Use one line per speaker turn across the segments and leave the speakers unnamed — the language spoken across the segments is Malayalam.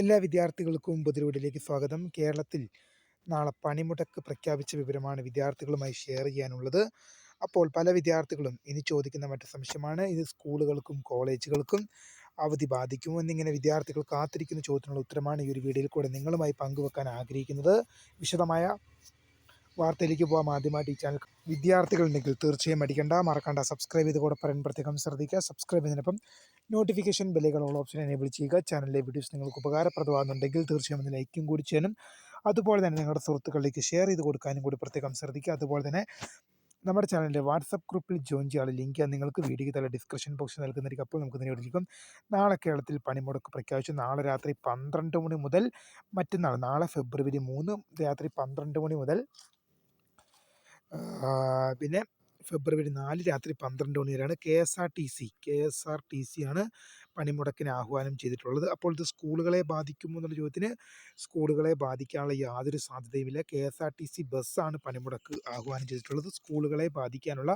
എല്ലാ വിദ്യാർത്ഥികൾക്കും പുതിരവീടിലേക്ക് സ്വാഗതം. കേരളത്തിൽ നാളെ പണിമുടക്ക് പ്രഖ്യാപിച്ച വിവരമാണ് വിദ്യാർത്ഥികളുമായി ഷെയർ ചെയ്യാനുള്ളത്. അപ്പോൾ പല വിദ്യാർത്ഥികളും ഇനി ചോദിക്കുന്ന മറ്റു സംശയമാണ് ഇത് സ്കൂളുകൾക്കും കോളേജുകൾക്കും അവധി ബാധിക്കുമോ എന്നിങ്ങനെ വിദ്യാർത്ഥികൾ കാത്തിരിക്കുന്ന ചോദ്യത്തിനുള്ള ഉത്തരമാണ് ഈ ഒരു വീഡിയോയിൽ കൂടെ നിങ്ങളുമായി പങ്കുവെക്കാൻ ആഗ്രഹിക്കുന്നത്. വിശദമായ വാർത്തയിലേക്ക് പോകാം ആദ്യമായിട്ട് ഈ ചാനൽ. വിദ്യാർത്ഥികളുണ്ടെങ്കിൽ തീർച്ചയായും അടിക്കേണ്ട. മറക്കണ്ട. സബ്സ്ക്രൈബ് ചെയ്ത് കൂടെ പറയാൻ പ്രത്യേകം ശ്രദ്ധിക്കുക. സബ്സ്ക്രൈബ് ചെയ്യുന്നതിനൊപ്പം നോട്ടിഫിക്കേഷൻ ബെല്ലുകളുള്ള ഓപ്ഷൻ എനേബിൾ ചെയ്യുക. ചാനലിലെ വീഡിയോസ് നിങ്ങൾക്ക് ഉപകാരപ്രദമാകുന്നുണ്ടെങ്കിൽ തീർച്ചയായും ഒന്ന് ലൈക്കും കൂടി ചെയ്യാനും അതുപോലെ തന്നെ നിങ്ങളുടെ സുഹൃത്തുക്കളിലേക്ക് ഷെയർ ചെയ്ത് കൊടുക്കാനും കൂടി പ്രത്യേകം ശ്രദ്ധിക്കുക. അതുപോലെ തന്നെ നമ്മുടെ ചാനലിന്റെ വാട്സപ്പ് ഗ്രൂപ്പിൽ ജോയിൻ ചെയ്യാനുള്ള ലിങ്ക് നിങ്ങൾക്ക് വീഡിയോ തല ഡിസ്ക്രിപ്ഷൻ ബോക്സിൽ നൽകുന്നതായിരിക്കും. അപ്പോൾ നമുക്ക് നേടിയിരിക്കും നാളെ കേരളത്തിൽ പണിമുടക്ക് പ്രഖ്യാപിച്ചു. നാളെ രാത്രി പന്ത്രണ്ട് മണി മുതൽ മറ്റന്നാൾ നാളെ ഫെബ്രുവരി മൂന്ന് രാത്രി പന്ത്രണ്ട് മണി മുതൽ പിന്നെ ഫെബ്രുവരി നാല് രാത്രി പന്ത്രണ്ട് മണി വരെയാണ് K S R T C. K S R T C ആണ് പണിമുടക്കിന് ആഹ്വാനം ചെയ്തിട്ടുള്ളത്. അപ്പോൾ ഇത് സ്കൂളുകളെ ബാധിക്കുമോ എന്നുള്ള ചോദ്യത്തിന് സ്കൂളുകളെ ബാധിക്കാനുള്ള യാതൊരു സാധ്യതയുമില്ല. K S R T C ബസ്സാണ് പണിമുടക്ക് ആഹ്വാനം ചെയ്തിട്ടുള്ളത്. സ്കൂളുകളെ ബാധിക്കാനുള്ള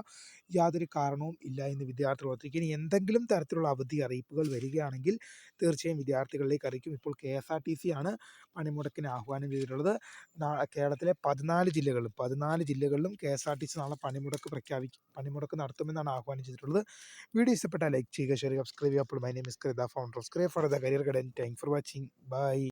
യാതൊരു കാരണവും ഇല്ല എന്ന് വിദ്യാർത്ഥികൾ ഓർത്തിരിക്കും ഇനി എന്തെങ്കിലും തരത്തിലുള്ള അവധി അറിയിപ്പുകൾ വരികയാണെങ്കിൽ തീർച്ചയായും വിദ്യാർത്ഥികളിലേക്ക് അറിയിക്കും. ഇപ്പോൾ K S R T C ആണ് പണിമുടക്കിന് ആഹ്വാനം ചെയ്തിട്ടുള്ളത്. കേരളത്തിലെ പതിനാല് ജില്ലകളിലും പതിനാല് ജില്ലകളിലും K S R T C നാളെ പണിമുടക്ക് പ്രഖ്യാപിക്കും പണിമുടക്ക് നടത്തുമെന്നാണ് ആഹ്വാനം ചെയ്തിട്ടുള്ളത്. വീഡിയോ ഇഷ്ടപ്പെട്ടാൽ ലൈക്ക് ചെയ്യുക ഷെയർ സബ്സ്ക്രൈബ് ചെയ്യുക. അപ്പോൾ my discuss the founders. For the career guidance. Thanks for watching. Bye.